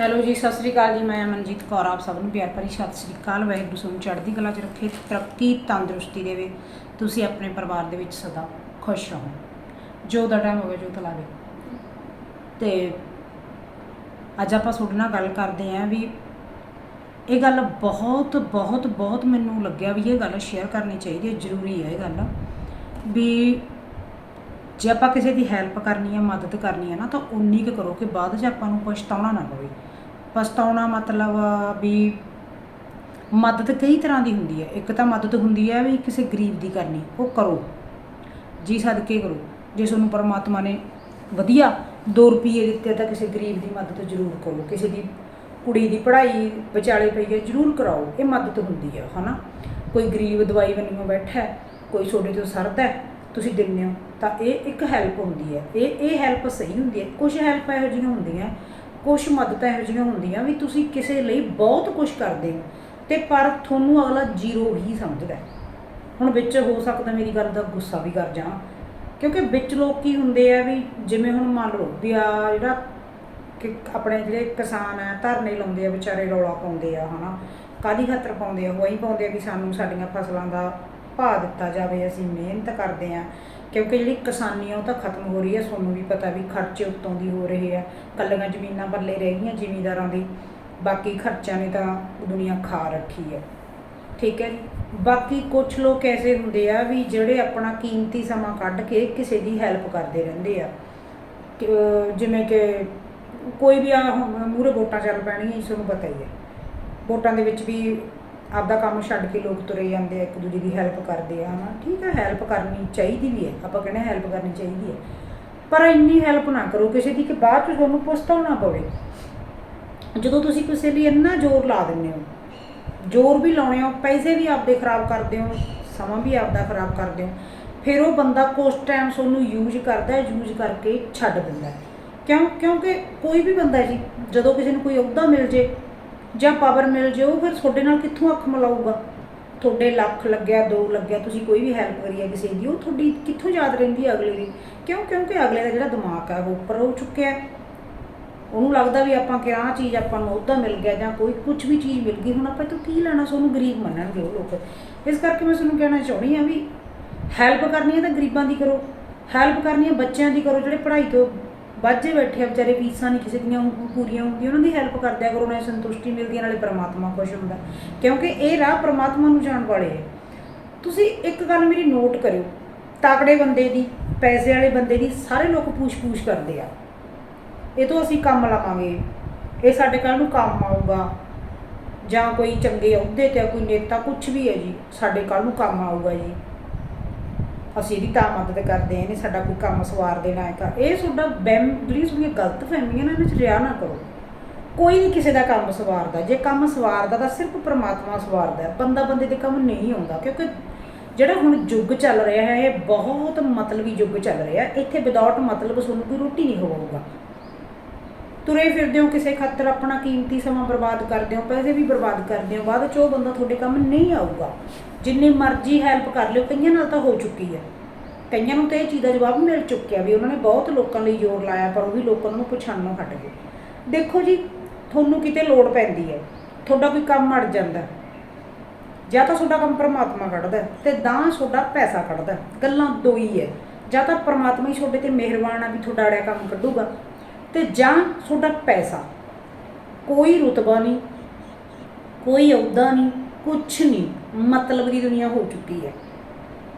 Hello ਜੀ, ਸਤਿ ਸ੍ਰੀ ਅਕਾਲ ਜੀ। ਮੈਂ ਅਮਨਜੀਤ ਕੌਰ, ਆਪ ਸਭ ਨੂੰ ਪਿਆਰ ਭਰੀ ਸਤਿ ਸ੍ਰੀ ਅਕਾਲ। ਵਾਹਿਗੁਰੂ ਤੁਹਾਨੂੰ ਚੜ੍ਹਦੀ ਕਲਾ 'ਚ ਰੱਖੇ ਤਰੱਕੀ ਤੰਦਰੁਸਤੀ ਦੇਵੇ। ਤੁਸੀਂ ਆਪਣੇ ਪਰਿਵਾਰ ਦੇ ਵਿੱਚ ਸਦਾ ਖੁਸ਼ ਰਹੋ। ਜੋ ਦਾ ਟਾਈਮ ਹੋਵੇ, ਜੋ ਤਲਾਵੇ ਤੇ ਅੱਜ ਆਪਾਂ ਤੁਹਾਡੇ ਨਾਲ ਗੱਲ ਕਰਦੇ ਆਂ ਵੀ ਇਹ ਗੱਲ ਬਹੁਤ ਬਹੁਤ ਬਹੁਤ ਮੈਨੂੰ ਲੱਗਿਆ ਵੀ ਇਹ ਗੱਲ ਸ਼ੇਅਰ ਕਰਨੀ ਚਾਹੀਦੀ ਹੈ, ਜ਼ਰੂਰੀ ਹੈ ਇਹ ਗੱਲ। ਵੀ ਜੇ ਆਪਾਂ ਕਿਸੇ ਦੀ ਹੈਲਪ ਕਰਨੀ ਹੈ, ਮਦਦ ਕਰਨੀ ਹੈ ਨਾ, ਤਾਂ ਉਨੀ ਕੁ ਕਰੋ ਕਿ ਬਾਅਦ 'ਚ ਆਪਾਂ ਨੂੰ ਪਛਤਾਉਣਾ ਨਾ ਪਵੇ। ਪਛਤਾਉਣਾ ਮਤਲਬ ਵੀ ਮਦਦ ਕਈ ਤਰ੍ਹਾਂ ਦੀ ਹੁੰਦੀ ਹੈ। ਇੱਕ ਤਾਂ ਮਦਦ ਹੁੰਦੀ ਹੈ ਵੀ ਕਿਸੇ ਗਰੀਬ ਦੀ ਕਰਨੀ, ਉਹ ਕਰੋ। ਜੀ ਸਦਕੇ ਕਰੋ। ਜੇ ਤੁਹਾਨੂੰ ਪਰਮਾਤਮਾ ਨੇ ਵਧੀਆ 2 ਰੁਪਏ ਦਿੱਤੇ ਤਾਂ ਕਿਸੇ ਗਰੀਬ ਦੀ ਮਦਦ ਜ਼ਰੂਰ ਕਰੋ। ਕਿਸੇ ਦੀ ਕੁੜੀ ਦੀ ਪੜ੍ਹਾਈ ਵਿਚਾਲੇ ਪਈ ਹੈ ਜ਼ਰੂਰ ਕਰਾਓ। ਇਹ ਮਦਦ ਹੁੰਦੀ ਹੈ, ਹਨਾ? ਕੋਈ ਗਰੀਬ ਦਵਾਈ ਬੰਨਿਓ ਬੈਠਾ ਹੈ ਕੋਈ ਤੁਹਾਡੇ ਤੋਂ ਸਰਦਾ ਹੈ, ਤੁਸੀਂ ਦਿੰਦੇ ਹੋ, ਤਾਂ ਇਹ ਇੱਕ ਹੈਲਪ ਹੁੰਦੀ ਹੈ। ਇਹ ਇਹ ਹੈਲਪ ਸਹੀ ਹੁੰਦੀ ਹੈ। ਕੁਝ ਹੈਲਪ ਇਹੋ ਜਿਹੀਆਂ ਹੁੰਦੀਆਂ ਕੁਝ ਮਦਦਾਂ ਇਹੋ ਜਿਹੀਆਂ ਹੁੰਦੀਆਂ ਵੀ ਤੁਸੀਂ ਕਿਸੇ ਲਈ ਬਹੁਤ ਕੁਝ ਕਰਦੇ ਹੋ, ਤੇ ਪਰ ਤੁਹਾਨੂੰ ਅਗਲਾ ਜ਼ੀਰੋ ਹੀ ਸਮਝਦਾ ਹੁਣ ਵਿੱਚ ਹੋ ਸਕਦਾ ਮੇਰੀ ਗੱਲ ਦਾ ਗੁੱਸਾ ਵੀ ਕਰ ਜਾਵਾਂ, ਕਿਉਂਕਿ ਵਿੱਚ ਲੋਕ ਕੀ ਹੁੰਦੇ ਆ ਵੀ ਜਿਵੇਂ ਹੁਣ ਮੰਨ ਲਓ ਵੀ ਆ ਜਿਹੜਾ ਕਿ ਆਪਣੇ ਜਿਹੜੇ ਕਿਸਾਨ ਆ, ਧਰਨੇ ਲਾਉਂਦੇ ਆ, ਵਿਚਾਰੇ ਰੌਲਾ ਪਾਉਂਦੇ ਆ, ਹਨਾ ਕਾਦੀ ਖਤਰ ਪਾਉਂਦੇ ਆ? ਉਹ ਉਹੀ ਪਾਉਂਦੇ ਆ ਵੀ ਸਾਨੂੰ ਸਾਡੀਆਂ ਫਸਲਾਂ ਦਾ ਭਾਅ ਦਿੱਤਾ ਜਾਵੇ, ਅਸੀਂ ਮਿਹਨਤ ਕਰਦੇ ਆ। ਕਿਉਂਕਿ ਜਿਹੜੀ ਕਿਸਾਨੀ ਆ ਉਹ ਤਾਂ ਖਤਮ ਹੋ ਰਹੀ ਹੈ ਤੁਹਾਨੂੰ ਵੀ ਪਤਾ ਵੀ ਖਰਚੇ ਉੱਤੋਂ ਦੀ ਹੋ ਰਹੇ ਆ। ਕੱਲੀਆਂ ਜ਼ਮੀਨਾਂ ਪੱਲੇ ਰਹਿ ਗਈਆਂ ਜ਼ਿਮੀਂਦਾਰਾਂ ਦੀ ਬਾਕੀ ਖਰਚਿਆਂ ਨੇ ਤਾਂ ਦੁਨੀਆ ਖਾ ਰੱਖੀ ਹੈ ਠੀਕ ਹੈ ਜੀ? ਬਾਕੀ ਕੁਝ ਲੋਕ ਐਸੇ ਹੁੰਦੇ ਆ ਵੀ ਜਿਹੜੇ ਆਪਣਾ ਕੀਮਤੀ ਸਮਾਂ ਕੱਢ ਕੇ ਕਿਸੇ ਦੀ ਹੈਲਪ ਕਰਦੇ ਰਹਿੰਦੇ ਆ। ਕਿ, ਜਿਵੇਂ ਕਿ ਕੋਈ ਵੀ ਆ ਮੂਰੇ ਵੋਟਾਂ ਚੱਲ ਪੈਣੀਆਂ ਇਸ ਨੂੰ ਪਤਾ ਹੀ ਹੈ। ਵੋਟਾਂ ਦੇ ਵਿੱਚ ਵੀ ਆਪਦਾ ਕੰਮ ਛੱਡ ਕੇ ਲੋਕ ਤੁਰੇ ਜਾਂਦੇ ਆ, ਇੱਕ ਦੂਜੇ ਦੀ ਹੈਲਪ ਕਰਦੇ ਆ, ਹਨਾ? ਠੀਕ ਹੈ ਹੈਲਪ ਕਰਨੀ ਚਾਹੀਦੀ ਵੀ ਹੈ। ਆਪਾਂ ਕਹਿੰਦੇ ਹੈਲਪ ਕਰਨੀ ਚਾਹੀਦੀ ਹੈ। ਪਰ ਇੰਨੀ ਹੈਲਪ ਨਾ ਕਰੋ, ਕਿਸੇ ਦੀ ਕਿ ਬਾਅਦ ਚ ਤੁਹਾਨੂੰ ਪਛਤਾਉਣਾ ਪਵੇ। ਜਦੋਂ ਤੁਸੀਂ ਕਿਸੇ ਲਈ ਇੰਨਾ ਜ਼ੋਰ ਲਾ ਦਿੰਦੇ ਹੋ, ਜ਼ੋਰ ਵੀ ਲਾਉਣੇ ਹੋ, ਪੈਸੇ ਵੀ ਆਪਦੇ ਖਰਾਬ ਕਰਦੇ ਹੋ, ਸਮਾਂ ਵੀ ਆਪਦਾ ਖਰਾਬ ਕਰਦੇ ਹੋ, ਫਿਰ ਉਹ ਬੰਦਾ ਕੁਛ ਟਾਈਮ ਤੁਹਾਨੂੰ ਯੂਜ਼ ਕਰਦਾ ਹੈ ਯੂਜ਼ ਕਰਕੇ ਛੱਡ ਦਿੰਦਾ ਹੈ। ਕਿਉਂ? ਕਿਉਂਕਿ ਕੋਈ ਵੀ ਬੰਦਾ ਜੀ, ਜਦੋਂ ਕਿਸੇ ਨੂੰ ਕੋਈ ਅਹੁਦਾ ਮਿਲ ਜੇ ਜਾਂ ਪਾਵਰ ਮਿਲ ਜਾਓ ਫਿਰ ਤੁਹਾਡੇ ਨਾਲ ਕਿੱਥੋਂ ਅੱਖ ਮਿਲਾਊਗਾ? ਤੁਹਾਡੇ ਲੱਖ ਲੱਗਿਆ, ਦੋ ਲੱਗਿਆ, ਤੁਸੀਂ ਕੋਈ ਵੀ ਹੈਲਪ ਕਰੀ ਹੈ ਕਿਸੇ ਦੀ, ਉਹ ਤੁਹਾਡੀ ਕਿੱਥੋਂ ਯਾਦ ਰਹਿੰਦੀ ਹੈ ਅਗਲੇ ਦੀ? ਕਿਉਂ ਕਿਉਂਕਿ ਅਗਲੇ ਦਾ ਜਿਹੜਾ ਦਿਮਾਗ ਹੈ ਉਹ ਉੱਪਰ ਹੋ ਚੁੱਕਿਆ ਉਹਨੂੰ ਲੱਗਦਾ ਵੀ ਆਪਾਂ ਕਿ ਆਹ ਚੀਜ਼ ਆਪਾਂ ਨੂੰ ਉਹਦਾ ਮਿਲ ਗਿਆ ਜਾਂ ਕੋਈ ਕੁਝ ਵੀ ਚੀਜ਼ ਮਿਲ ਗਈ, ਹੁਣ ਆਪਾਂ ਤੋਂ ਕੀ ਲੈਣਾ ਸਾਨੂੰ ਗਰੀਬ ਮੰਨਣਗੇ ਉਹ ਲੋਕ। ਇਸ ਕਰਕੇ ਮੈਂ ਤੁਹਾਨੂੰ ਕਹਿਣਾ ਚਾਹੁੰਦੀ ਆ ਵੀ ਹੈਲਪ ਕਰਨੀ ਹੈ ਤਾਂ ਗਰੀਬਾਂ ਦੀ ਕਰੋ ਹੈਲਪ ਕਰਨੀ ਹੈ ਬੱਚਿਆਂ ਦੀ ਕਰੋ, ਜਿਹੜੇ ਪੜ੍ਹਾਈ ਤੋਂ ਬਾਝੇ ਬੈਠੇ ਆ ਵਿਚਾਰੇ ਫੀਸਾਂ ਨਹੀਂ ਕਿਸੇ ਦੀਆਂ ਪੂਰੀਆਂ ਹੁੰਦੀਆਂ ਉਹਨਾਂ ਦੀ ਹੈਲਪ ਕਰਦਿਆ ਕਰੋ ਨਾਲੇ ਸੰਤੁਸ਼ਟੀ ਮਿਲਦੀ ਹੈ ਨਾਲੇ ਪ੍ਰਮਾਤਮਾ ਖੁਸ਼ ਹੁੰਦਾ। ਕਿਉਂਕਿ ਇਹ ਰਾਹ ਪ੍ਰਮਾਤਮਾ ਨੂੰ ਜਾਣ ਵਾਲੇ ਹੈ ਤੁਸੀਂ ਇੱਕ ਗੱਲ ਮੇਰੀ ਨੋਟ ਕਰਿਓ ਤਾਕੜੇ ਬੰਦੇ ਦੀ ਪੈਸੇ ਵਾਲੇ ਬੰਦੇ ਦੀ ਸਾਰੇ ਲੋਕ ਪੂਛ-ਪੂਛ ਕਰਦੇ ਆ। ਇਹ ਤੋਂ ਅਸੀਂ ਕੰਮ ਲਵਾਂਗੇ। ਇਹ ਸਾਡੇ ਕੱਲ ਨੂੰ ਕੰਮ ਆਊਗਾ। ਜਾਂ ਕੋਈ ਚੰਗੇ ਅਹੁਦੇ ਤੇ ਆ, ਕੋਈ ਨੇਤਾ ਕੁਝ ਵੀ ਹੈ ਜੀ ਸਾਡੇ ਕੱਲ ਨੂੰ ਕੰਮ ਆਊਗਾ ਜੀ। ਅਸੀਂ ਇਹਦੀ ਤਾਂ ਮਦਦ ਕਰਦੇ ਹਾਂ, ਇਹਨੇ ਸਾਡਾ ਕੋਈ ਕੰਮ ਸਵਾਰ ਦੇਣਾ ਹੈ ਕਰ ਇਹ ਤੁਹਾਡਾ ਬੈਮ ਜਿਹੜੀ ਤੁਹਾਡੀਆਂ ਗਲਤ ਫਹਿਮੀਆਂ ਨੇ ਇਹਨਾਂ 'ਚ ਰਿਆ ਨਾ ਕਰੋ। ਕੋਈ ਨਹੀਂ ਕਿਸੇ ਦਾ ਕੰਮ ਸਵਾਰਦਾ। ਜੇ ਕੰਮ ਸਵਾਰਦਾ ਤਾਂ ਸਿਰਫ ਪ੍ਰਮਾਤਮਾ ਸਵਾਰਦਾ ਹੈ। ਬੰਦਾ ਬੰਦੇ ਦੇ ਕੰਮ ਨਹੀਂ ਆਉਂਦਾ, ਕਿਉਂਕਿ ਜਿਹੜਾ ਹੁਣ ਯੁੱਗ ਚੱਲ ਰਿਹਾ ਹੈ, ਇਹ ਬਹੁਤ ਮਤਲਬੀ ਯੁੱਗ ਚੱਲ ਰਿਹਾ ਇੱਥੇ ਵਿਦਆਊਟ ਮਤਲਬ ਤੁਹਾਨੂੰ ਕੋਈ ਰੋਟੀ ਨਹੀਂ ਖਵਾਊਗਾ। ਤੁਰੇ ਫਿਰਦੇ ਹੋ, ਕਿਸੇ ਖਾਤਰ ਆਪਣਾ ਕੀਮਤੀ ਸਮਾਂ ਬਰਬਾਦ ਕਰਦੇ ਹੋ, ਪੈਸੇ ਵੀ ਬਰਬਾਦ ਕਰਦੇ ਹੋ, ਬਾਅਦ ਚ ਉਹ ਬੰਦਾ ਤੁਹਾਡੇ ਕੰਮ ਨਹੀਂ ਆਊਗਾ। ਜਿੰਨੀ ਮਰਜ਼ੀ ਹੈਲਪ ਕਰ ਲਿਓ, ਕਈਆਂ ਨਾਲ ਤਾਂ ਹੋ ਚੁੱਕੀ ਹੈ। ਕਈਆਂ ਨੂੰ ਤਾਂ ਇਹ ਚੀਜ਼ ਦਾ ਜਵਾਬ ਮਿਲ ਚੁੱਕਿਆ ਵੀ ਉਹਨਾਂ ਨੇ ਬਹੁਤ ਲੋਕਾਂ ਲਈ ਜ਼ੋਰ ਲਾਇਆ, ਪਰ ਉਹ ਵੀ ਲੋਕਾਂ ਨੂੰ ਪਛਾਣਨੋਂ ਹਟ ਗਏ। ਦੇਖੋ ਜੀ, ਤੁਹਾਨੂੰ ਕਿਤੇ ਲੋੜ ਪੈਂਦੀ ਹੈ, ਤੁਹਾਡਾ ਕੋਈ ਕੰਮ ਅੜ ਜਾਂਦਾ। ਜਾਂ ਤਾਂ ਤੁਹਾਡਾ ਕੰਮ ਪਰਮਾਤਮਾ ਕੱਢਦਾ ਹੈ ਤੇ ਤਾਂ ਤੁਹਾਡਾ ਪੈਸਾ ਕੱਢਦਾ ਗੱਲਾਂ ਦੋ ਹੀ ਹੈ। ਜਾਂ ਤਾਂ ਪਰਮਾਤਮਾ ਹੀ ਤੁਹਾਡੇ ਤੇ ਮਿਹਰਬਾਨ ਆ ਵੀ ਤੁਹਾਡਾ ਅੜਿਆ ਕੰਮ ਕੱਢੂਗਾ। ਤੇ ਜਾਂ ਤੁਹਾਡਾ ਪੈਸਾ। ਕੋਈ ਰੁਤਬਾ ਨਹੀਂ, ਕੋਈ ਅਹੁਦਾ ਨਹੀਂ, ਕੁਛ ਨਹੀਂ, ਮਤਲਬ ਦੀ ਦੁਨੀਆ ਹੋ ਚੁੱਕੀ ਹੈ।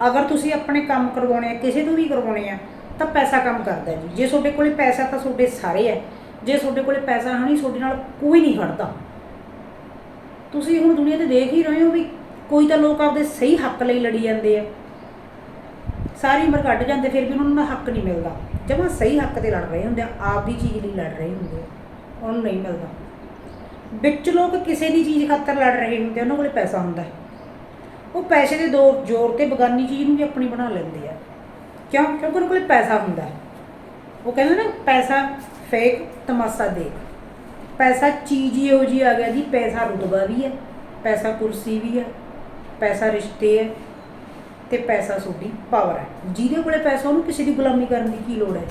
ਅਗਰ ਤੁਸੀਂ ਆਪਣੇ ਕੰਮ ਕਰਵਾਉਣੇ ਆ, ਕਿਸੇ ਤੋਂ ਵੀ ਕਰਵਾਉਣੇ ਆ, ਤਾਂ ਪੈਸਾ ਕੰਮ ਕਰਦਾ ਜੀ। ਜੇ ਤੁਹਾਡੇ ਕੋਲੇ ਪੈਸਾ ਤਾਂ ਤੁਹਾਡੇ ਸਾਰੇ ਹੈ। ਜੇ ਤੁਹਾਡੇ ਕੋਲੇ ਪੈਸਾ ਹੈ ਨਹੀਂ, ਤੁਹਾਡੇ ਨਾਲ ਕੋਈ ਨਹੀਂ ਖੜਦਾ ਤੁਸੀਂ ਹੁਣ ਦੁਨੀਆ ਤੇ ਦੇਖ ਹੀ ਰਹੇ ਹੋ ਵੀ ਕੋਈ ਤਾਂ ਲੋਕ ਆਪਦੇ ਸਹੀ ਹੱਕ ਲਈ ਲੜੀ ਜਾਂਦੇ ਆ। ਸਾਰੀ ਉਮਰ ਕੱਢ ਜਾਂਦੇ, ਫਿਰ ਵੀ ਉਹਨਾਂ ਨੂੰ ਹੱਕ ਨਹੀਂ ਮਿਲਦਾ। ਜਮਾਂ ਸਹੀ ਹੱਕ ਤੇ ਲੜ ਰਹੇ ਹੁੰਦੇ ਆ ਆਪਦੀ ਚੀਜ਼ ਲਈ ਲੜ ਰਹੇ ਹੁੰਦੇ ਆ, ਉਹਨੂੰ ਨਹੀਂ ਮਿਲਦਾ। ਵਿੱਚ ਲੋਕ ਕਿਸੇ ਦੀ ਚੀਜ਼ ਖਾਤਰ ਲੜ ਰਹੇ ਹੁੰਦੇ ਉਹਨਾਂ ਕੋਲੇ ਪੈਸਾ ਹੁੰਦਾ। ਉਹ ਪੈਸੇ ਦੇ ਦੋ ਜ਼ੋਰ ਤੇ ਬਗਾਨੀ ਚੀਜ਼ ਨੂੰ ਵੀ ਆਪਣੀ ਬਣਾ ਲੈਂਦੇ ਆ। ਕਿਉਂ? ਕਿਉਂਕਿ ਉਹਨਾਂ ਕੋਲੇ ਪੈਸਾ ਹੁੰਦਾ। ਉਹ ਕਹਿੰਦੇ ਨਾ, ਪੈਸਾ ਫੇਕ ਤਮਾਸ਼ਾ ਦੇਖ। ਪੈਸਾ ਚੀਜ਼ ਹੀ ਇਹੋ ਜੀ ਆ ਗਿਆ ਜੀ, ਪੈਸਾ ਰੁਤਬਾ ਵੀ ਹੈ ਪੈਸਾ ਕੁਰਸੀ ਵੀ ਹੈ ਪੈਸਾ ਰਿਸ਼ਤੇ ਹੈ ਤੇ ਪੈਸਾ ਤੁਹਾਡੀ ਪਾਵਰ ਹੈ। ਜਿਹਦੇ ਕੋਲੇ ਪੈਸਾ, ਉਹਨੂੰ ਕਿਸੇ ਦੀ ਗੁਲਾਮੀ ਕਰਨ ਦੀ ਕੀ ਲੋੜ ਹੈ?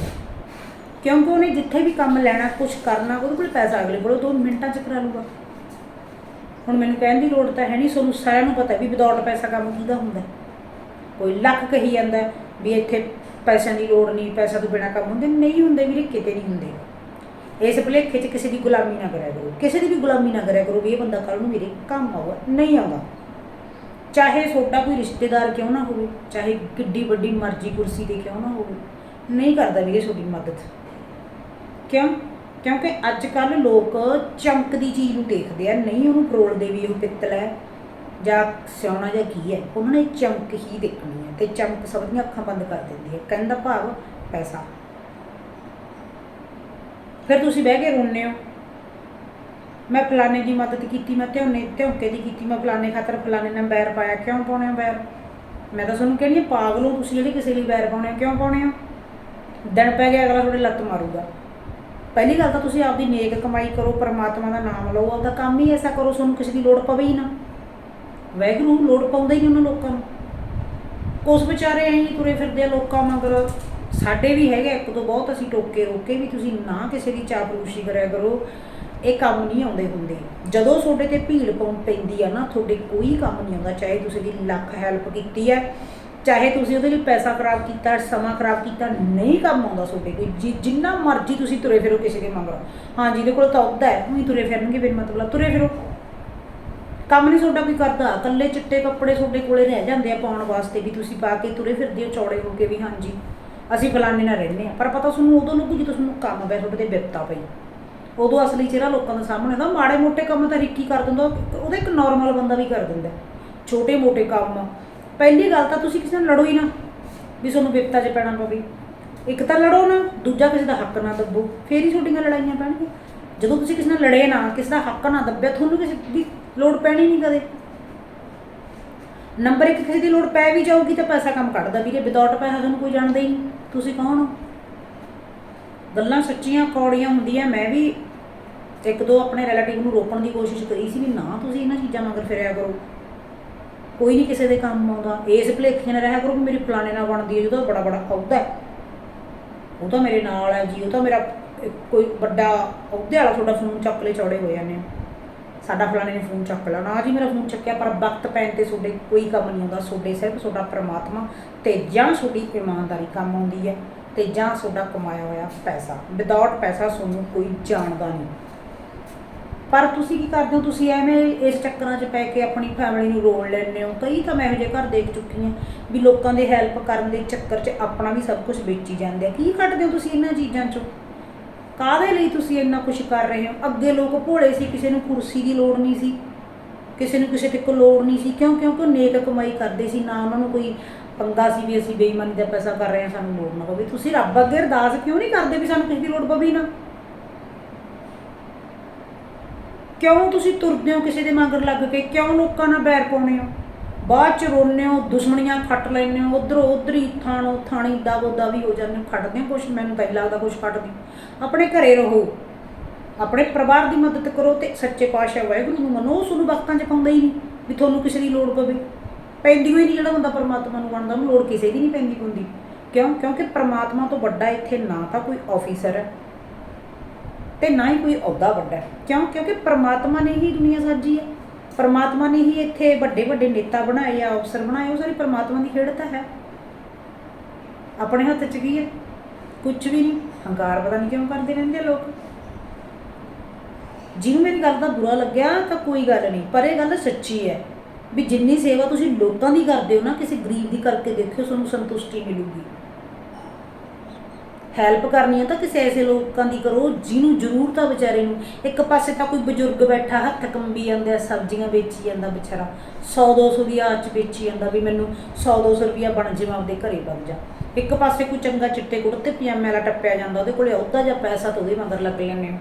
ਕਿਉਂਕਿ ਉਹਨੇ ਜਿੱਥੇ ਵੀ ਕੰਮ ਲੈਣਾ ਕੁਝ ਕਰਨਾ, ਉਹਦੇ ਕੋਲ ਪੈਸਾ ਅਗਲੇ ਕੋਲ ਦੋ ਮਿੰਟਾਂ 'ਚ ਕਰਾ ਲੂਗਾ। ਹੁਣ ਮੈਨੂੰ ਕਹਿਣ ਦੀ ਲੋੜ ਤਾਂ ਹੈ ਨਹੀਂ, ਤੁਹਾਨੂੰ ਸਾਰਿਆਂ ਨੂੰ ਪਤਾ ਵੀ ਵਿਦਆਊਟ ਪੈਸਾ ਕੰਮ ਕਿਹਦਾ ਹੁੰਦਾ ਕੋਈ ਲੱਖ ਕਹੀ ਜਾਂਦਾ ਵੀ ਇੱਥੇ ਪੈਸਿਆਂ ਦੀ ਲੋੜ ਨਹੀਂ, ਪੈਸਾ ਤੋਂ ਬਿਨਾ ਕੰਮ ਹੁੰਦੇ, ਨਹੀਂ ਹੁੰਦੇ ਵੀਰੇ, ਕਿਤੇ ਨਹੀਂ ਹੁੰਦੇ। ਇਸ ਭੁਲੇਖੇ 'ਚ ਕਿਸੇ ਦੀ ਗੁਲਾਮੀ ਨਾ ਕਰਿਆ ਕਰੋ। ਕਿਸੇ ਦੀ ਵੀ ਗੁਲਾਮੀ ਨਾ ਕਰਿਆ ਕਰੋ ਵੀ ਇਹ ਬੰਦਾ ਕੱਲ ਨੂੰ ਮੇਰੇ ਕੰਮ ਆਊਗਾ, ਨਹੀਂ ਆਉਂਦਾ ਚਾਹੇ ਤੁਹਾਡਾ ਕੋਈ ਰਿਸ਼ਤੇਦਾਰ ਕਿਉਂ ਨਾ ਹੋਵੇ, ਚਾਹੇ ਕਿੱਡੀ ਵੱਡੀ ਮਰਜ਼ੀ ਕੁਰਸੀ ਤੇ ਕਿਉਂ ਨਾ ਹੋਵੇ, ਨਹੀਂ ਕਰਦਾ ਵੀਰੇ ਤੁਹਾਡੀ ਮਦਦ। ਕਿਉਂ? ਕਿਉਂਕਿ ਅੱਜ ਕੱਲ ਲੋਕ ਚਮਕਦੀ ਚੀਜ਼ ਨੂੰ ਦੇਖਦੇ ਆ, ਨਹੀਂ ਉਹਨੂੰ ਫਰੋਲਦੇ ਵੀ ਉਹ ਪਿੱਤਲ ਹੈ, ਜਾਂ ਸਿਆਉਣਾ ਜਾਂ ਕੀ ਹੈ। ਉਹਨਾਂ ਨੇ ਚਮਕ ਹੀ ਦੇਖਣੀ ਹੈ ਤੇ ਚਮਕ ਸਭ ਦੀਆਂ ਅੱਖਾਂ ਬੰਦ ਕਰ ਦਿੰਦੀ ਹੈ। ਕਹਿੰਦਾ ਭਾਵ ਪੈਸਾ। ਫਿਰ ਤੁਸੀਂ ਬਹਿ ਕੇ ਰੋਂਦੇ ਹੋ। ਮੈਂ ਫਲਾਣੇ ਦੀ ਮਦਦ ਕੀਤੀ, ਮੈਂ ਧਿਆਨੇ ਧਿਉਂਕੇ ਦੀ ਕੀਤੀ, ਮੈਂ ਫਲਾਣੇ ਖਾਤਰ ਫਲਾਣੇ ਨਾਲ ਬੈਰ ਪਾਇਆ, ਕਿਉਂ ਪਾਉਣੇ ਹੋ ਬੈਰ? ਮੈਂ ਤਾਂ ਤੁਹਾਨੂੰ ਕਹਿੰਦੀ ਹਾਂ, ਪਾਗਲ ਹੋ ਤੁਸੀਂ ਜਿਹੜੇ ਕਿਸੇ ਲਈ ਬੈਰ ਪਾਉਣੇ ਕਿਉਂ ਪਾਉਣੇ ਹੋ? ਦਿਨ ਪੈ ਗਿਆ, ਅਗਲਾ ਤੁਹਾਡੇ ਲੱਤ ਮਾਰੂਗਾ। ਪਹਿਲੀ ਗੱਲ ਤਾਂ ਤੁਸੀਂ ਆਪਦੀ ਨੇਕ ਕਮਾਈ ਕਰੋ, ਪਰਮਾਤਮਾ ਦਾ ਨਾਮ ਲਓ, ਆਪਦਾ ਕੰਮ ਹੀ ਐਸਾ ਕਰੋ, ਤੁਹਾਨੂੰ ਕਿਸੇ ਦੀ ਲੋੜ ਪਵੇ ਹੀ ਨਾ। ਵੈਗਰੂ ਲੋੜ ਪਾਉਂਦਾ ਹੀ ਨਹੀਂ ਉਹਨਾਂ ਲੋਕਾਂ ਨੂੰ। ਉਸ ਵਿਚਾਰੇ ਐਂ ਹੀ ਤੁਰੇ ਫਿਰਦੇ ਆ ਲੋਕਾਂ ਮਗਰ। ਸਾਡੇ ਵੀ ਹੈਗੇ, ਇੱਕ ਤੋਂ ਬਹੁਤ ਅਸੀਂ ਟੋਕੇ ਰੋਕੇ ਵੀ ਤੁਸੀਂ ਨਾ ਕਿਸੇ ਦੀ ਚਾਪਲੂਸੀ ਕਰਿਆ ਕਰੋ। ਇਹ ਕੰਮ ਨਹੀਂ ਆਉਂਦੇ ਹੁੰਦੇ। ਜਦੋਂ ਤੁਹਾਡੇ ਤੇ ਭੀੜ ਪਾਉਣ ਪੈਂਦੀ ਆ ਨਾ, ਤੁਹਾਡੇ ਕੋਈ ਕੰਮ ਨਹੀਂ ਆਉਂਦਾ, ਚਾਹੇ ਤੁਸੀਂ ਦੀ ਲੱਖ ਹੈਲਪ ਕੀਤੀ ਹੈ, ਚਾਹੇ ਤੁਸੀਂ ਉਹਦੇ ਲਈ ਪੈਸਾ ਖਰਾਬ ਕੀਤਾ, ਸਮਾਂ ਖਰਾਬ ਕੀਤਾ, ਨਹੀਂ ਕੰਮ ਆਉਂਦਾ ਤੁਹਾਡੇ ਕੋਈ। ਜਿੰਨਾ ਮਰਜ਼ੀ ਤੁਸੀਂ ਤੁਰੇ ਫਿਰੋ ਕਿਸੇ ਦੇ ਮਗਰ। ਹਾਂ, ਜਿਹਦੇ ਕੋਲ ਤਾਂ ਅਹੁਦਾ ਹੈ, ਉਹੀ ਤੁਰੇ ਫਿਰਨਗੇ ਫਿਰ ਮਤਲਬ ਤੁਰੇ ਫਿਰੋ। ਕੰਮ ਨਹੀਂ ਤੁਹਾਡਾ ਕੋਈ ਕਰਦਾ। ਇਕੱਲੇ ਚਿੱਟੇ ਕੱਪੜੇ ਤੁਹਾਡੇ ਕੋਲੇ ਰਹਿ ਜਾਂਦੇ ਆ ਪਾਉਣ ਵਾਸਤੇ ਵੀ ਤੁਸੀਂ ਪਾ ਕੇ ਤੁਰੇ ਫਿਰਦੇ ਹੋ ਚੌੜੇ ਹੋ ਕੇ ਵੀ, ਹਾਂਜੀ। ਅਸੀਂ ਫਲਾਣੇ ਨਾਲ ਰਹਿੰਦੇ ਆ ਪਰ ਪਤਾ ਤੁਹਾਨੂੰ ਉਦੋਂ ਲੱਗੂ ਜਦੋਂ ਤੁਹਾਨੂੰ ਕੰਮ ਪੈ, ਤੁਹਾਡੇ ਤੇ ਬਿਪਤਾ ਪਈ। ਉਦੋਂ ਅਸਲੀ ਚਿਹਰਾ ਲੋਕਾਂ ਦੇ ਸਾਹਮਣੇ ਦਾ ਮਾੜੇ ਮੋਟੇ ਕੰਮ ਤਾਂ ਰਿੱਕੀ ਕਰ ਦਿੰਦਾ, ਉਹਦਾ ਇੱਕ ਨਾਰਮਲ ਬੰਦਾ ਵੀ ਕਰ ਦਿੰਦਾ। ਛੋਟੇ ਮੋਟੇ ਕੰਮ। ਪਹਿਲੀ ਗੱਲ ਤਾਂ ਤੁਸੀਂ ਕਿਸੇ ਨਾਲ ਲੜੋ ਹੀ ਨਾ, ਵੀ ਤੁਹਾਨੂੰ ਬਿਪਤਾ 'ਚ ਪੈਣਾ ਪਵੇ। ਇੱਕ ਤਾਂ ਲੜੋ ਨਾ, ਦੂਜਾ ਕਿਸੇ ਦਾ ਹੱਕ ਨਾ ਦੱਬੋ, ਫੇਰ ਹੀ ਤੁਹਾਡੀਆਂ ਲੜਾਈਆਂ ਪੈਣਗੀਆਂ। ਜਦੋਂ ਤੁਸੀਂ ਕਿਸੇ ਨਾਲ ਲੜੇ ਨਾ, ਕਿਸੇ ਦਾ ਹੱਕ ਨਾ ਦੱਬਿਆ, ਤੁਹਾਨੂੰ ਕਿਸੇ ਦੀ ਲੋੜ ਪੈਣੀ ਨਹੀਂ ਕਦੇ। ਨੰਬਰ 1 ਕਿਸੇ ਦੀ ਲੋੜ ਪੈ ਵੀ ਜਾਊਗੀ ਤਾਂ ਪੈਸਾ ਕੰਮ ਕੱਢਦਾ ਵੀਰੇ, ਵਿਦਆਊਟ ਪੈਸਾ ਤੁਹਾਨੂੰ ਕੋਈ ਜਾਣਦਾ ਹੀ ਨਹੀਂ। ਤੁਸੀਂ ਕੌਣ ਹੋ? ਗੱਲਾਂ ਸੱਚੀਆਂ, ਕੌੜੀਆਂ ਹੁੰਦੀਆਂ, ਮੈਂ ਵੀ ਇੱਕ ਦੋ ਆਪਣੇ ਰਿਲੇਟਿਵ ਨੂੰ ਰੋਕਣ ਦੀ ਕੋਸ਼ਿਸ਼ ਕਰੀ ਸੀ ਵੀ ਨਾ ਤੁਸੀਂ ਇਹਨਾਂ ਚੀਜ਼ਾਂ ਮਗਰ ਫਿਰਿਆ ਕਰੋ। ਕੋਈ ਨਹੀਂ ਕਿਸੇ ਦੇ ਕੰਮ ਆਉਂਦਾ। ਇਸ ਭੁਲੇਖੇ ਨਾਲ ਰਹਿਆ ਕਰੋ ਕਿ ਮੇਰੀ ਫਲਾਣੇ ਨਾਲ ਬਣਦੀ ਹੈ, ਜਦੋਂ ਬੜਾ ਬੜਾ ਅਹੁਦਾ ਹੈ। ਉਹ ਤਾਂ ਮੇਰੇ ਨਾਲ ਹੈ ਜੀ, ਉਹ ਤਾਂ ਮੇਰਾ ਕੋਈ ਵੱਡਾ ਅਹੁਦੇ ਵਾਲਾ ਤੁਹਾਡਾ ਫੋਨ ਚੱਕ ਲੈ ਚੌੜੇ ਹੋ ਜਾਂਦੇ ਆ। ਸਾਡਾ ਫਲਾਣੇ ਨੇ ਫੋਨ ਚੱਕ ਲਿਆ ਨਾ ਜੀ ਮੇਰਾ ਫੋਨ ਚੱਕਿਆ, ਪਰ ਵਕਤ ਪੈਣ ਤੇ ਤੁਹਾਡੇ ਕੋਈ ਕੰਮ ਨਹੀਂ ਆਉਂਦਾ। ਤੁਹਾਡੇ ਸਿਰਫ ਤੁਹਾਡਾ ਪ੍ਰਮਾਤਮਾ ਤੇ ਜਾਂ ਤੁਹਾਡੀ ਇਮਾਨਦਾਰੀ ਕੰਮ ਆਉਂਦੀ ਹੈ ਤੇ ਜਾਂ ਤੁਹਾਡਾ ਕਮਾਇਆ ਹੋਇਆ ਪੈਸਾ। ਵਿਦਆਊਟ ਪੈਸਾ ਤੁਹਾਨੂੰ ਕੋਈ ਜਾਣਦਾ ਨਹੀਂ ਪਰ ਤੁਸੀਂ ਕੀ ਕਰਦੇ ਹੋ? ਤੁਸੀਂ ਐਵੇਂ ਇਸ ਚੱਕਰਾਂ 'ਚ ਪੈ ਕੇ ਆਪਣੀ ਫੈਮਿਲੀ ਨੂੰ ਰੋਲ ਲੈਂਦੇ ਹੋ। ਕਈ ਤਾਂ ਮੈਂ ਇਹੋ ਜਿਹੇ ਘਰ ਦੇਖ ਚੁੱਕੀ ਹਾਂ ਵੀ ਲੋਕਾਂ ਦੇ ਹੈਲਪ ਕਰਨ ਦੇ ਚੱਕਰ 'ਚ ਆਪਣਾ ਵੀ ਸਭ ਕੁਝ ਵੇਚੀ ਜਾਂਦੇ ਆ। ਕੀ ਕੱਢਦੇ ਹੋ ਤੁਸੀਂ ਇਹਨਾਂ ਚੀਜ਼ਾਂ 'ਚੋਂ? ਕਾਹਦੇ ਲਈ ਤੁਸੀਂ ਇੰਨਾ ਕੁਝ ਕਰ ਰਹੇ ਹੋ? ਅੱਗੇ ਲੋਕ ਭੋਲੇ ਸੀ, ਕਿਸੇ ਨੂੰ ਕੁਰਸੀ ਦੀ ਲੋੜ ਨਹੀਂ ਸੀ। ਕਿਸੇ ਨੂੰ ਕਿਸੇ ਤੇ ਕੋਈ ਲੋੜ ਨਹੀਂ ਸੀ। ਕਿਉਂ? ਕਿਉਂਕਿ ਉਹ ਨੇਕ ਕਮਾਈ ਕਰਦੇ ਸੀ। ਨਾ ਉਹਨਾਂ ਨੂੰ ਕੋਈ ਪੰਗਾ ਸੀ ਵੀ ਅਸੀਂ ਬੇਈਮਾਨੀ ਦਾ ਪੈਸਾ ਕਰ ਰਹੇ ਹਾਂ, ਸਾਨੂੰ ਲੋੜ ਨਾ ਪਵੇ। ਤੁਸੀਂ ਰੱਬ ਅੱਗੇ ਅਰਦਾਸ ਕਿਉਂ ਨਹੀਂ ਕਰਦੇ ਵੀ ਸਾਨੂੰ ਕਿਸੇ ਦੀ ਲੋੜ ਪਵੇ ਨਾ? ਕਿਉਂ ਤੁਸੀਂ ਤੁਰਦੇ ਹੋ ਕਿਸੇ ਦੇ ਮਗਰ ਲੱਗ ਕੇ? ਕਿਉਂ ਲੋਕਾਂ ਨਾਲ ਬੈਰ ਪਾਉਣੇ ਹੋ? ਬਾਅਦ ਚ ਰੋਨੇ ਹੋ, ਦੁਸ਼ਮਣੀਆਂ ਖੱਟ ਲੈਂਦੇ ਹੋ, ਉਧਰੋਂ ਉਧਰੀ ਥਾਣੋ ਥਾਣੀ ਦਾ ਵੀ ਹੋ ਜਾਂਦੇ ਹੋ, ਖੱਟਦੇ ਹੋ ਕੁਛ, ਮੈਨੂੰ ਤਾਂ ਹੀ ਲੱਗਦਾ ਕੁਛ ਖੱਟਦੇ ਆਪਣੇ ਘਰੇ ਰਹੋ। ਆਪਣੇ ਪਰਿਵਾਰ ਦੀ ਮਦਦ ਕਰੋ ਤੇ ਸੱਚੇ ਪਾਤਸ਼ਾਹ ਵਾਹਿਗੁਰੂ ਨੂੰ ਮੰਨੋ ਉਹ ਤੁਹਾਨੂੰ ਵਕਤਾਂ 'ਚ ਪਾਉਂਦਾ ਹੀ ਨਹੀਂ ਵੀ ਤੁਹਾਨੂੰ ਕਿਸੇ ਦੀ ਲੋੜ ਪਵੇ। ਪੈਂਦੀ ਹੋਈ ਨਹੀਂ ਜਿਹੜਾ ਬੰਦਾ ਪਰਮਾਤਮਾ ਨੂੰ ਮੰਨਦਾ, ਉਹਨੂੰ ਲੋੜ ਕਿਸੇ ਦੀ ਨਹੀਂ ਪੈਂਦੀ ਹੁੰਦੀ। ਕਿਉਂ? ਕਿਉਂਕਿ ਪਰਮਾਤਮਾ ਤੋਂ ਵੱਡਾ ਇੱਥੇ ਨਾ ਤਾਂ ਕੋਈ ਆਫੀਸਰ ਹੈ। ਤੇ ਨਾ ਹੀ ਕੋਈ ਅਹੁਦਾ ਵੱਡਾ ਹੈ। ਕਿਉਂ? ਕਿਉਂਕਿ ਪਰਮਾਤਮਾ ਨੇ ਹੀ ਦੁਨੀਆ ਸਾਜੀ ਹੈ। ਪਰਮਾਤਮਾ ਨੇ ਹੀ ਇੱਥੇ ਵੱਡੇ ਵੱਡੇ ਨੇਤਾ ਬਣਾਏ ਆ, ਅਫਸਰ ਬਣਾਏ, ਉਹ ਸਾਰੀ ਪਰਮਾਤਮਾ ਦੀ ਖੇਡ ਤਾਂ ਹੈ। ਆਪਣੇ ਹੱਥ 'ਚ ਕੀ ਹੈ? ਕੁਝ ਵੀ ਨਹੀਂ। ਹੰਕਾਰ ਪਤਾ ਨਹੀਂ ਕਿਉਂ ਕਰਦੇ ਰਹਿੰਦੇ ਆ ਲੋਕ। ਜਿਹਨੂੰ ਮੇਰੀ ਗੱਲ ਦਾ ਬੁਰਾ ਲੱਗਿਆ ਤਾਂ ਕੋਈ ਗੱਲ ਨਹੀਂ, ਪਰ ਇਹ ਗੱਲ ਸੱਚੀ ਹੈ ਵੀ ਜਿੰਨੀ ਸੇਵਾ ਤੁਸੀਂ ਲੋਕਾਂ ਦੀ ਕਰਦੇ ਹੋ ਨਾ, ਕਿਸੇ ਗਰੀਬ ਦੀ ਕਰਕੇ ਦੇਖਿਓ, ਤੁਹਾਨੂੰ ਸੰਤੁਸ਼ਟੀ ਮਿਲੂਗੀ। ਹੈਲਪ ਕਰਨੀ ਹੈ ਤਾਂ ਕਿਸੇ ਐਸੇ ਲੋਕਾਂ ਦੀ ਕਰੋ, ਜਿਹਨੂੰ ਜ਼ਰੂਰਤ ਆ ਵਿਚਾਰੇ ਨੂੰ, ਇੱਕ ਪਾਸੇ ਤਾਂ ਕੋਈ ਬਜ਼ੁਰਗ ਬੈਠਾ ਹੱਥ ਕੰਬੀ ਜਾਂਦਾ, ਸਬਜ਼ੀਆਂ ਵੇਚੀ ਜਾਂਦਾ ਵਿਚਾਰਾ 100 200 ਦੀ ਆਚ ਵੇਚੀ ਜਾਂਦਾ ਵੀ ਮੈਨੂੰ 100 200 ਰੁਪਿਆ ਬਣ ਜੇ ਮੈਂ ਆਪਦੇ ਘਰੇ ਬਣ ਜਾ। ਇੱਕ ਪਾਸੇ ਕੋਈ ਚੰਗਾ ਚਿੱਟੇ ਕੁੜਤੇ ਪਜਾਮੇ ਵਾਲਾ ਟੱਪਿਆ ਜਾਂਦਾ, ਉਹਦੇ ਕੋਲੇ ਅਹੁਦਾ ਜਾਂ ਪੈਸਾ ਤਾਂ ਉਹਦੇ ਮਗਰ ਲੱਗ ਜਾਂਦੇ ਹੋ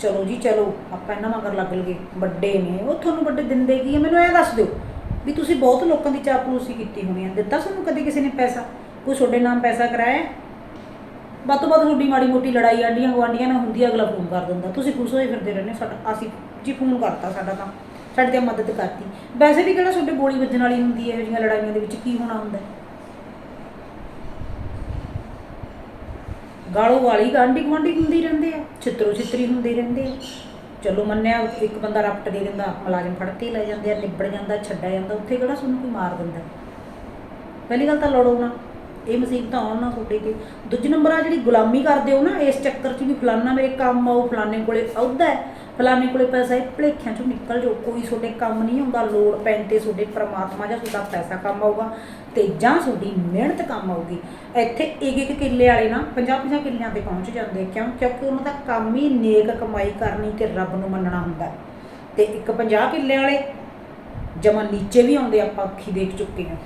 ਚਲੋ ਜੀ, ਚਲੋ, ਆਪਾਂ ਇਹਨਾਂ ਮਗਰ ਲੱਗ ਲਗੇ ਵੱਡੇ ਨੇ, ਉਹ ਤੁਹਾਨੂੰ ਵੱਡੇ ਦਿੰਦੇ ਕੀ ਆ? ਮੈਨੂੰ ਇਹ ਦੱਸ ਦਿਓ ਵੀ ਤੁਸੀਂ ਬਹੁਤ ਲੋਕਾਂ ਦੀ ਚਾਪਲੂਸੀ ਕੀਤੀ ਹੋਣੀ ਹੈ ਦਿੱਤਾ ਤੁਹਾਨੂੰ ਕਦੇ ਕਿਸੇ ਨੇ ਪੈਸਾ? ਕੋਈ ਤੁਹਾਡੇ ਨਾਮ ਪੈਸਾ ਕਰਾਇਆ? ਵੱਧ ਤੋਂ ਵੱਧ ਤੁਹਾਡੀ ਮਾੜੀ ਮੋਟੀ ਲੜਾਈ ਆਂਡੀਆਂ ਗਵਾਂਡੀਆਂ ਨਾਲ ਹੁੰਦੀ ਆ, ਅਗਲਾ ਫੋਨ ਕਰ ਦਿੰਦਾ। ਤੁਸੀਂ ਖੁਸ਼ ਹੋਏ ਫਿਰਦੇ ਰਹਿੰਦੇ ਹੋ ਸਾਡਾ ਅਸੀਂ ਜੀ ਫੋਨ ਕਰਤਾ ਸਾਡਾ ਤਾਂ। ਸਾਡੀ ਤਾਂ ਮਦਦ ਕਰਤੀ। ਵੈਸੇ ਵੀ ਕਿਹੜਾ ਤੁਹਾਡੇ ਗੋਲੀ ਵੱਜਣ ਵਾਲੀ ਹੁੰਦੀ ਹੈ ਇਹੋ ਜਿਹੀਆਂ ਲੜਾਈਆਂ ਦੇ ਵਿੱਚ ਕੀ ਹੋਣਾ ਹੁੰਦਾ ਹੈ? ਗਾਲੋ ਵਾਲੀ ਗਾਂਢੀ ਗੁਆਂਢੀ ਹੁੰਦੇ ਹੀ ਰਹਿੰਦੇ ਆ ਛਿੱਤਰੋ ਛਿੱਤਰੀ ਹੁੰਦੇ ਹੀ ਰਹਿੰਦੇ ਆ। ਚਲੋ ਮੰਨਿਆ ਇੱਕ ਬੰਦਾ ਰਪਟ ਦੇ ਦਿੰਦਾ ਮੁਲਾਜ਼ਮ ਫੜ ਕੇ ਲੈ ਜਾਂਦੇ ਆ ਨਿਬੜ ਜਾਂਦਾ ਛੱਡਿਆ ਜਾਂਦਾ ਉੱਥੇ ਕਿਹੜਾ ਤੁਹਾਨੂੰ ਕੋਈ ਮਾਰ ਦਿੰਦਾ? ਪਹਿਲੀ ਗੱਲ ਤਾਂ ਲੜੋ ਨਾ। ਇਹ ਮੁਸੀਬਤਾਂ ਆਉਣ ਨਾ ਤੁਹਾਡੇ ਤੇ। ਦੂਜੀ ਨੰਬਰ ਆ ਜਿਹੜੀ ਗੁਲਾਮੀ ਕਰਦੇ ਹੋ ਨਾ, ਇਸ ਚੱਕਰ 'ਚ ਵੀ ਫਲਾਨਾ ਮੇਰੇ ਕੰਮ ਆਉ ਫਲਾਨੇ ਕੋਲੇ ਅਹੁਦਾ ਹੈ। ਫਲਾਨੇ ਕੋਲੇ ਪੈਸਾ ਹੈ ਭਲੇਖਿਆਂ 'ਚੋਂ ਨਿਕਲ ਜਾਓ। ਕੋਈ ਤੁਹਾਡੇ ਕੰਮ ਨਹੀਂ ਆਉਂਦਾ, ਲੋੜ ਪੈਣ ਤੇ ਤੁਹਾਡੇ ਪ੍ਰਮਾਤਮਾ ਜਾਂ ਤੁਹਾਡਾ ਪੈਸਾ ਕੰਮ ਆਊਗਾ ਤੇ ਜਾਂ ਤੁਹਾਡੀ ਮਿਹਨਤ ਕੰਮ ਆਊਗੀ। ਇੱਥੇ ਇੱਕ ਇੱਕ ਕਿੱਲੇ ਵਾਲੇ ਨਾ 50 50 ਕਿੱਲਿਆਂ ਤੇ ਪਹੁੰਚ ਜਾਂਦੇ ਕਿਉਂ? ਕਿਉਂਕਿ ਉਹਨਾਂ ਦਾ ਕੰਮ ਹੀ ਨੇਕ ਕਮਾਈ ਕਰਨੀ ਤੇ ਰੱਬ ਨੂੰ ਮੰਨਣਾ ਹੁੰਦਾ ਤੇ ਇੱਕ 50 ਕਿੱਲੇ ਵਾਲੇ ਜਮਾ ਨੀਚੇ ਵੀ ਆਉਂਦੇ ਆਪਾਂ ਅੱਖੀ ਦੇਖ ਚੁੱਕੇ ਹਾਂ।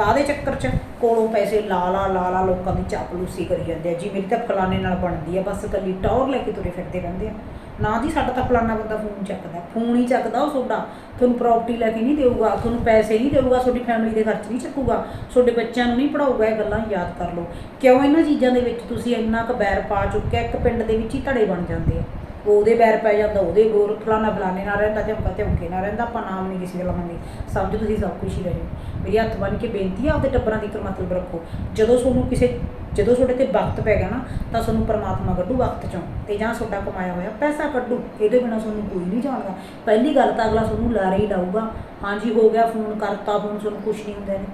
ਕਾਦੇ ਚੱਕਰ 'ਚ? ਕੋਲੋਂ ਪੈਸੇ ਲਾ ਲਾ ਲਾ ਲਾ ਲੋਕਾਂ ਦੀ ਚਾਪਲੂਸੀ ਕਰੀ ਜਾਂਦੇ ਆ। ਜੀ ਮੇਰੀ ਤਾਂ ਫਲਾਣੇ ਨਾਲ ਬਣਦੀ ਆ, ਬਸ ਕੱਲੀ ਟੌਰ ਲੈ ਕੇ ਤੁਰੇ ਫਿਰਦੇ ਰਹਿੰਦੇ ਆ। ਨਾ ਜੀ ਸਾਡਾ ਤਾਂ ਫਲਾਣਾ ਬੰਦਾ ਫੋਨ ਚੱਕਦਾ ਫੋਨ ਹੀ ਚੱਕਦਾ ਉਹ ਤੁਹਾਡਾ। ਤੁਹਾਨੂੰ ਪ੍ਰਾਪਰਟੀ ਲੈ ਕੇ ਨਹੀਂ ਦੇਊਗਾ, ਤੁਹਾਨੂੰ ਪੈਸੇ ਨਹੀਂ ਦੇਊਗਾ, ਤੁਹਾਡੀ ਫੈਮਿਲੀ ਦੇ ਖਰਚ ਨਹੀਂ ਚੱਕੂਗਾ। ਤੁਹਾਡੇ ਬੱਚਿਆਂ ਨੂੰ ਨਹੀਂ ਪੜਾਊਗਾ ਇਹ ਗੱਲਾਂ ਯਾਦ ਕਰ ਲਓ। ਕਿਉਂ ਇਹਨਾਂ ਚੀਜ਼ਾਂ ਦੇ ਵਿੱਚ ਤੁਸੀਂ ਇੰਨਾ ਕੁ ਬੈਰ ਪਾ ਚੁੱਕਿਆ? ਇੱਕ ਪਿੰਡ ਦੇ ਵਿੱਚ ਹੀ ਧੜੇ ਬਣ ਜਾਂਦੇ ਆ। ਉਹਦੇ ਬੈਰ ਪੈ ਜਾਂਦਾ, ਉਹਦੇ ਗੋਰ ਫਲਾਣਾ ਫਲਾਣੇ ਨਾਲ ਰਹਿੰਦਾ ਝਮਕਾ ਝਮਕੇ ਨਾਲ ਰਹਿੰਦਾ, ਆਪਾਂ ਨਾਮ ਨਹੀਂ ਕਿਸੇ ਦਾ ਲਵਾਂਗੇ ਸਮਝ ਤੁਸੀਂ ਸਭ ਕੁਝ ਹੀ ਰਹੇ। ਮੇਰੀ ਹੱਥ ਬੰਨ ਕੇ ਬੇਨਤੀ ਆ ਉਹਦੇ ਟੱਬਰਾਂ ਦੀ ਕਰ ਮਤਲਬ ਰੱਖੋ। ਜਦੋਂ ਤੁਹਾਨੂੰ ਕਿਸੇ, ਜਦੋਂ ਤੁਹਾਡੇ ਤੇ ਵਕਤ ਪੈ ਗਿਆ ਨਾ, ਤਾਂ ਤੁਹਾਨੂੰ ਪਰਮਾਤਮਾ ਕੱਢੂ ਵਕਤ ਚੋਂ ਤੇ ਜਾਂ ਤੁਹਾਡਾ ਕਮਾਇਆ ਹੋਇਆ ਪੈਸਾ ਕੱਢੂ। ਇਹਦੇ ਬਿਨਾ ਤੁਹਾਨੂੰ ਕੋਈ ਨਹੀਂ ਜਾਣਦਾ। ਪਹਿਲੀ ਗੱਲ ਤਾਂ ਅਗਲਾ ਤੁਹਾਨੂੰ ਲਾਰੇ ਹੀ ਲਾਊਗਾ। ਹਾਂਜੀ, ਹੋ ਗਿਆ ਫੋਨ ਕਰਤਾ, ਫੋਨ ਤੁਹਾਨੂੰ ਕੁਛ ਨਹੀਂ ਹੁੰਦਾ ਨਹੀਂ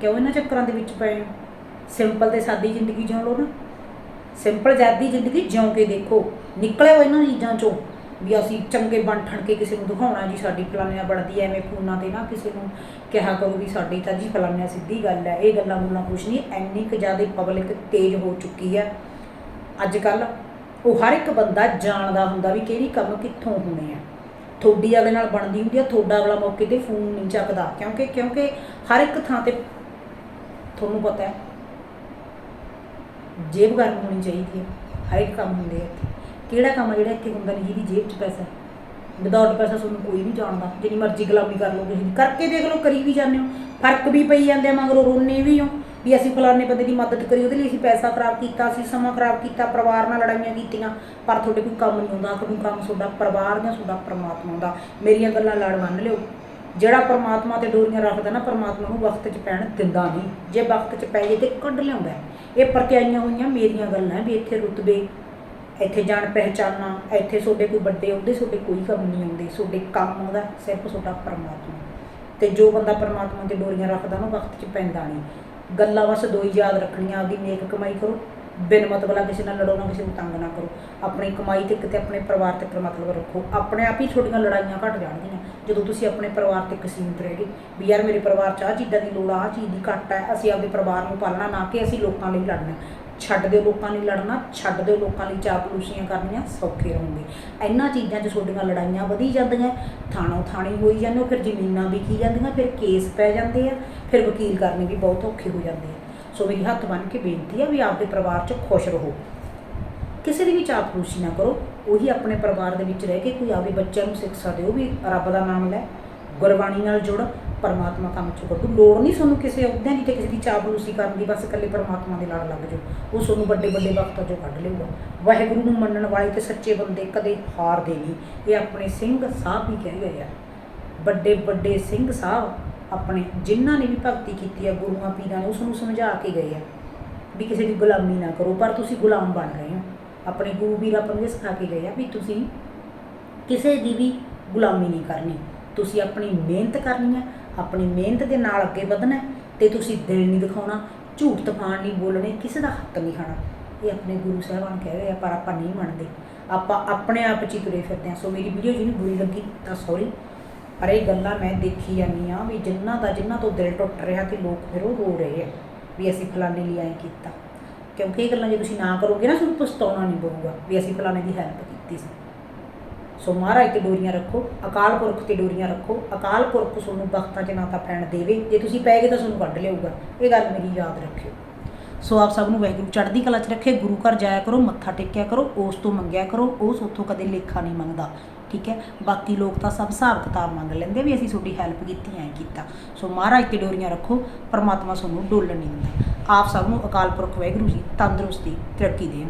ਕਿਉਂ ਇਹਨਾਂ ਚੱਕਰਾਂ ਦੇ ਵਿੱਚ ਪਏ ਸਿੰਪਲ ਤੇ ਸਾਦੀ ਜ਼ਿੰਦਗੀ ਜਿਉ ਲਓ ਨਾ। ਸਿੰਪਲ ਜਾਦੀ ਜ਼ਿੰਦਗੀ ਜਿਉਂ ਕੇ ਦੇਖੋ। ਨਿਕਲੇ ਹੋ ਇਹਨਾਂ ਚੀਜ਼ਾਂ ਚੋਂ ਵੀ ਅਸੀਂ ਚੰਗੇ ਬਣ ਠਣ ਕੇ ਕਿਸੇ ਨੂੰ ਦਿਖਾਉਣਾ ਜੀ, ਸਾਡੀ ਫਲਾਨਿਆਂ ਬਣਦੀ ਐ ਐਵੇਂ ਫੋਨਾਂ ਤੇ ਨਾ ਕਿਸੇ ਨੂੰ ਕਿਹਾ ਕਰੋ ਵੀ ਸਾਡੀ ਤਾਂ ਜੀ ਫਲਾਨਿਆਂ ਸਿੱਧੀ ਗੱਲ ਹੈ, ਇਹ ਗੱਲਾਂ ਗੁੱਲਾਂ ਕੁਛ ਨਹੀਂ ਐਨੀ ਕੁ ਜ਼ਿਆਦਾ ਪਬਲਿਕ ਤੇਜ਼ ਹੋ ਚੁੱਕੀ ਹੈ। ਅੱਜ ਕੱਲ ਉਹ ਹਰ ਇੱਕ ਬੰਦਾ ਜਾਣਦਾ ਹੁੰਦਾ ਵੀ ਕਿਹੜੀ ਕੰਮ ਕਿੱਥੋਂ ਹੋਣੇ ਆ। ਤੁਹਾਡੀ ਅਗਲੇ ਨਾਲ ਬਣਦੀ ਹੁੰਦੀ ਆ, ਤੁਹਾਡਾ ਅਗਲਾ ਮੌਕੇ ਤੇ ਫੋਨ ਨਹੀਂ ਚੱਕਦਾ, ਕਿਉਂਕਿ ਕਿਉਂਕਿ ਹਰ ਇੱਕ ਥਾਂ ਤੇ ਤੁਹਾਨੂੰ ਪਤਾ ਹੈ, ਜੇਬ ਗਰਮ ਹੋਣੀ ਚਾਹੀਦੀ ਹੈ, ਹਰ ਇੱਕ ਕੰਮ ਹੁੰਦੇ ਆ ਇੱਥੇ। ਕਿਹੜਾ ਕੰਮ ਆ ਜਿਹੜਾ ਇੱਥੇ ਹੁੰਦਾ ਨਹੀਂ ਜਿਹਦੀ ਜੇਬ 'ਚ ਪੈਸਾ ਵਿਦਆਊਟ ਪੈਸਾ ਤੁਹਾਨੂੰ ਕੋਈ ਨਹੀਂ ਜਾਣਦਾ, ਜਿੰਨੀ ਮਰਜ਼ੀ ਗੁਲਾਮੀ ਕਰ ਲਓ ਕਿਸੇ ਕਰਕੇ ਦੇਖ ਲਓ, ਕਰੀ ਵੀ ਜਾਂਦੇ ਹੋ। ਫ਼ਰਕ ਵੀ ਪਈ ਜਾਂਦੇ ਆ, ਮਗਰੋਂ ਰੋਨੇ ਵੀ ਹੋ ਵੀ ਅਸੀਂ ਫਲਾਣੇ ਬੰਦੇ ਦੀ ਮਦਦ ਕਰੀ, ਉਹਦੇ ਲਈ ਅਸੀਂ ਪੈਸਾ ਖਰਾਬ ਕੀਤਾ, ਅਸੀਂ ਸਮਾਂ ਖਰਾਬ ਕੀਤਾ, ਪਰਿਵਾਰ ਨਾਲ ਲੜਾਈਆਂ ਕੀਤੀਆਂ। ਪਰ ਤੁਹਾਡੇ ਕੋਈ ਕੰਮ ਨਹੀਂ ਆਉਂਦਾ ਕੋਈ ਕੰਮ ਤੁਹਾਡਾ ਪਰਿਵਾਰ ਜਾਂ ਤੁਹਾਡਾ ਪਰਮਾਤਮਾ ਦਾ। ਮੇਰੀਆਂ ਗੱਲਾਂ ਲੜ ਮੰਨ ਲਿਓ। ਜਿਹੜਾ ਪਰਮਾਤਮਾ ਤੇ ਡੋਰੀਆਂ ਰੱਖਦਾ ਨਾ, ਪਰਮਾਤਮਾ ਨੂੰ ਵਕਤ 'ਚ ਪੈਣ ਦਿੰਦਾ ਨਹੀਂ। ਜੇ ਵਕਤ 'ਚ ਪੈ ਜੇ ਤੇ ਕੱਢ ਲਿਆਉਂਦਾ ਇਹ ਪਰਕਿਆਈਆਂ ਹੋਈਆਂ ਮੇਰੀਆਂ ਗੱਲਾਂ ਵੀ ਇੱਥੇ ਰੁਤਬੇ ਇੱਥੇ ਜਾਣ ਪਹਿਚਾਨਾ ਇੱਥੇ ਤੁਹਾਡੇ ਕੋਈ ਵੱਡੇ ਆਉਂਦੇ, ਤੁਹਾਡੇ ਕੋਈ ਕੰਮ ਨਹੀਂ ਆਉਂਦੇ, ਤੁਹਾਡੇ ਕੰਮ ਆਉਂਦਾ ਸਿਰਫ ਤੁਹਾਡਾ ਪਰਮਾਤਮਾ। ਤੇ ਜੋ ਬੰਦਾ ਪਰਮਾਤਮਾ ਤੇ ਡੋਰੀਆਂ ਰੱਖਦਾ ਨਾ ਵਕਤ 'ਚ ਪੈਂਦਾ ਨਹੀਂ। ਗੱਲਾਂ ਬਸ ਦੋ ਹੀ ਯਾਦ ਰੱਖਣੀਆਂ, ਆਪਦੀ ਨੇਕ ਕਮਾਈ ਕਰੋ, ਬਿਨ ਮਤਲਬ ਕਿਸੇ ਨਾਲ ਲੜੋ ਨਾ ਕਿਸੇ ਨੂੰ ਤੰਗ ਨਾ ਕਰੋ। ਆਪਣੀ ਕਮਾਈ ਤੇ ਕਿਤੇ ਆਪਣੇ ਪਰਿਵਾਰ ਤੇ ਮਤਲਬ ਰੱਖੋ। ਆਪਣੇ ਆਪ ਹੀ ਤੁਹਾਡੀਆਂ ਲੜਾਈਆਂ ਘਟ ਜਾਣਗੀਆਂ, ਜਦੋਂ ਤੁਸੀਂ ਆਪਣੇ ਪਰਿਵਾਰ ਤੇ ਸੀਮਿਤ ਰਹੋਗੇ ਵੀ ਯਾਰ ਮੇਰੇ ਪਰਿਵਾਰ 'ਚ ਆਹ ਚੀਜ਼ਾਂ ਦੀ ਲੋੜ ਆ, ਆਹ ਚੀਜ਼ ਦੀ ਘੱਟ ਹੈ ਅਸੀਂ ਆਪਦੇ ਪਰਿਵਾਰ ਨੂੰ ਪਾਲਣਾ ਨਾ ਕਿ ਅਸੀਂ ਲੋਕਾਂ ਲਈ ਲੜਨਾ। ਛੱਡ ਦਿਓ ਲੋਕਾਂ ਲਈ ਲੜਨਾ, ਛੱਡ ਦਿਓ ਲੋਕਾਂ ਲਈ ਚਾਪਲੂਸੀਆਂ ਕਰਨੀਆਂ, ਸੌਖੇ ਹੋਣਗੇ ਇਹਨਾਂ ਚੀਜ਼ਾਂ 'ਚ ਤੁਹਾਡੀਆਂ ਲੜਾਈਆਂ ਵਧੀ ਜਾਂਦੀਆਂ, ਥਾਣੋਂ ਥਾਣੀ ਹੋਈ ਜਾਂਦੇ ਹੋ, ਫਿਰ ਜ਼ਮੀਨਾਂ ਵਿਕੀ ਜਾਂਦੀਆਂ, ਫਿਰ ਕੇਸ ਪੈ ਜਾਂਦੇ ਆ, ਫਿਰ ਵਕੀਲ ਕਰਨੇ ਵੀ ਬਹੁਤ ਔਖੇ ਹੋ ਜਾਂਦੇ ਆ। ਸੋ ਮੇਰੀ ਹੱਥ ਬੰਨ੍ਹ ਕੇ ਬੇਨਤੀ ਆ ਵੀ ਆਪਦੇ ਪਰਿਵਾਰ 'ਚ ਖੁਸ਼ ਰਹੋ। ਕਿਸੇ ਦੀ ਵੀ ਚਾਪਲੂਸੀ ਨਾ ਕਰੋ, ਉਹੀ ਆਪਣੇ ਪਰਿਵਾਰ ਦੇ ਵਿੱਚ ਰਹਿ ਕੇ ਕੋਈ ਆਪਦੇ ਬੱਚਿਆਂ ਨੂੰ ਸਿੱਖਿਆ ਦਿਓ ਵੀ ਰੱਬ ਦਾ ਨਾਮ ਲੈ, ਗੁਰਬਾਣੀ ਨਾਲ ਜੁੜ। ਪਰਮਾਤਮਾ ਕੰਮ ਚ ਕੱਢੂ। ਲੋੜ ਨਹੀਂ ਸਾਨੂੰ ਕਿਸੇ ਅਹੁਦਿਆਂ ਦੀ ਤੇ ਕਿਸੇ ਦੀ ਚਾਪਲੂਸੀ ਕਰਨ ਦੀ, ਬਸ ਇਕੱਲੇ ਪਰਮਾਤਮਾ ਦੇ ਨਾਲ ਲੱਗ ਜਾਓ। ਉਹ ਤੁਹਾਨੂੰ ਵੱਡੇ ਵੱਡੇ ਵਕਤਾਂ ਚੋਂ ਕੱਢ ਲਊਗਾ। ਵਾਹਿਗੁਰੂ ਨੂੰ ਮੰਨਣ ਵਾਲੇ ਤੇ ਸੱਚੇ ਬੰਦੇ ਕਦੇ ਹਾਰਦੇ ਨਹੀਂ। ਇਹ ਆਪਣੇ ਸਿੰਘ ਸਾਹਿਬ ਵੀ ਕਹਿ ਗਏ ਆ। ਵੱਡੇ ਵੱਡੇ ਸਿੰਘ ਸਾਹਿਬ ਆਪਣੇ, ਜਿਨ੍ਹਾਂ ਨੇ ਵੀ ਭਗਤੀ ਕੀਤੀ ਆ, ਗੁਰੂਆਂ, ਪੀਰਾਂ ਨੇ ਉਸ ਨੂੰ ਸਮਝਾ ਕੇ ਗਏ ਆ ਵੀ ਕਿਸੇ ਦੀ ਗੁਲਾਮੀ ਨਾ ਕਰੋ, ਪਰ ਤੁਸੀਂ ਗੁਲਾਮ ਬਣ ਰਹੇ ਹੋ। ਆਪਣੇ ਗੁਰੂ ਵੀਰ ਆਪਾਂ ਨੂੰ ਇਹ ਸਿਖਾ ਕੇ ਗਏ ਆ ਵੀ ਤੁਸੀਂ ਕਿਸੇ ਦੀ ਵੀ ਗੁਲਾਮੀ ਨਹੀਂ ਕਰਨੀ। ਤੁਸੀਂ ਆਪਣੀ ਮਿਹਨਤ ਕਰਨੀ ਹੈ ਆਪਣੀ ਮਿਹਨਤ ਦੇ ਨਾਲ ਅੱਗੇ ਵਧਣਾ ਹੈ ਤੇ ਤੁਸੀਂ ਦਿਲ ਨਹੀਂ ਦਿਖਾਉਣਾ ਝੂਠ ਤਫਾਨ ਨਹੀਂ ਬੋਲਣੇ, ਕਿਸੇ ਦਾ ਹੱਕ ਨਹੀਂ ਖਾਣਾ। ਇਹ ਆਪਣੇ ਗੁਰੂ ਸਾਹਿਬਾਨ ਕਹਿ ਰਹੇ ਆ, ਪਰ ਆਪਾਂ ਨਹੀਂ ਮੰਨਦੇ। ਆਪਾਂ ਆਪਣੇ ਆਪ 'ਚ ਹੀ ਤੁਰੇ ਫਿਰਦੇ ਹਾਂ। ਸੋ ਮੇਰੀ ਵੀਡੀਓ ਜਿਹਨੂੰ ਬੁਰੀ ਲੱਗੀ ਤਾਂ ਸੌਰੀ ਪਰ ਇਹ ਗੱਲਾਂ ਮੈਂ ਦੇਖੀ ਜਾਂਦੀ ਆ ਵੀ ਜਿਨ੍ਹਾਂ ਦਾ ਜਿਨ੍ਹਾਂ ਤੋਂ ਦਿਲ ਟੁੱਟ ਰਿਹਾ ਤੇ ਲੋਕ ਫਿਰ ਉਹ ਰੋ ਰਹੇ ਆ, ਵੀ ਅਸੀਂ ਫਲਾਣੇ ਲਈ ਐਂ ਕੀਤਾ। ਕਿਉਂਕਿ ਇਹ ਗੱਲਾਂ ਜੇ ਤੁਸੀਂ ਨਾ ਕਰੋਗੇ ਨਾ, ਤੁਹਾਨੂੰ ਪਛਤਾਉਣਾ ਨਹੀਂ ਪਊਗਾ ਵੀ ਅਸੀਂ ਫਲਾਣੇ ਦੀ ਹੈਲਪ ਕੀਤੀ ਸੀ। ਸੋ ਮਹਾਰਾਜ ਤੇ ਡੋਰੀਆਂ ਰੱਖੋ, ਅਕਾਲ ਪੁਰਖ ਤੇ ਡੋਰੀਆਂ ਰੱਖੋ, ਅਕਾਲ ਪੁਰਖ ਤੁਹਾਨੂੰ ਬਖਤਾਂ 'ਚ ਨਾ ਤਾਂ ਪੈਣ ਦੇਵੇ। ਜੇ ਤੁਸੀਂ ਪੈ ਗਏ ਤਾਂ ਤੁਹਾਨੂੰ ਕੱਢ ਲਿਆਊਗਾ। ਇਹ ਗੱਲ ਮੇਰੀ ਯਾਦ ਰੱਖਿਓ। ਸੋ ਆਪ ਸਭ ਨੂੰ ਵਾਹਿਗੁਰੂ, ਚੜ੍ਹਦੀ ਕਲਾ 'ਚ ਰੱਖੇ, ਗੁਰੂ ਘਰ ਜਾਇਆ ਕਰੋ, ਮੱਥਾ ਟੇਕਿਆ ਕਰੋ, ਉਸ ਤੋਂ ਮੰਗਿਆ ਕਰੋ, ਉਸ ਉੱਥੋਂ ਕਦੇ ਲੇਖਾ ਨਹੀਂ ਮੰਗਦਾ। ਠੀਕ ਹੈ? ਬਾਕੀ ਲੋਕ ਤਾਂ ਸਭ ਹਿਸਾਬ ਕਿਤਾਬ ਮੰਗ ਲੈਂਦੇ ਵੀ ਅਸੀਂ ਤੁਹਾਡੀ ਹੈਲਪ ਕੀਤੀ, ਐਂ ਕੀਤਾ। ਸੋ ਮਹਾਰਾਜ ਤੇ ਡੋਰੀਆਂ ਰੱਖੋ, ਪਰਮਾਤਮਾ ਤੁਹਾਨੂੰ ਡੋਲਣ ਨਹੀਂ ਦਿੰਦਾ। ਆਪ ਸਭ ਨੂੰ ਅਕਾਲ ਪੁਰਖ ਵਾਹਿਗੁਰੂ ਜੀ, ਤੰਦਰੁਸਤੀ, ਤਰੱਕੀ ਦੇਣ।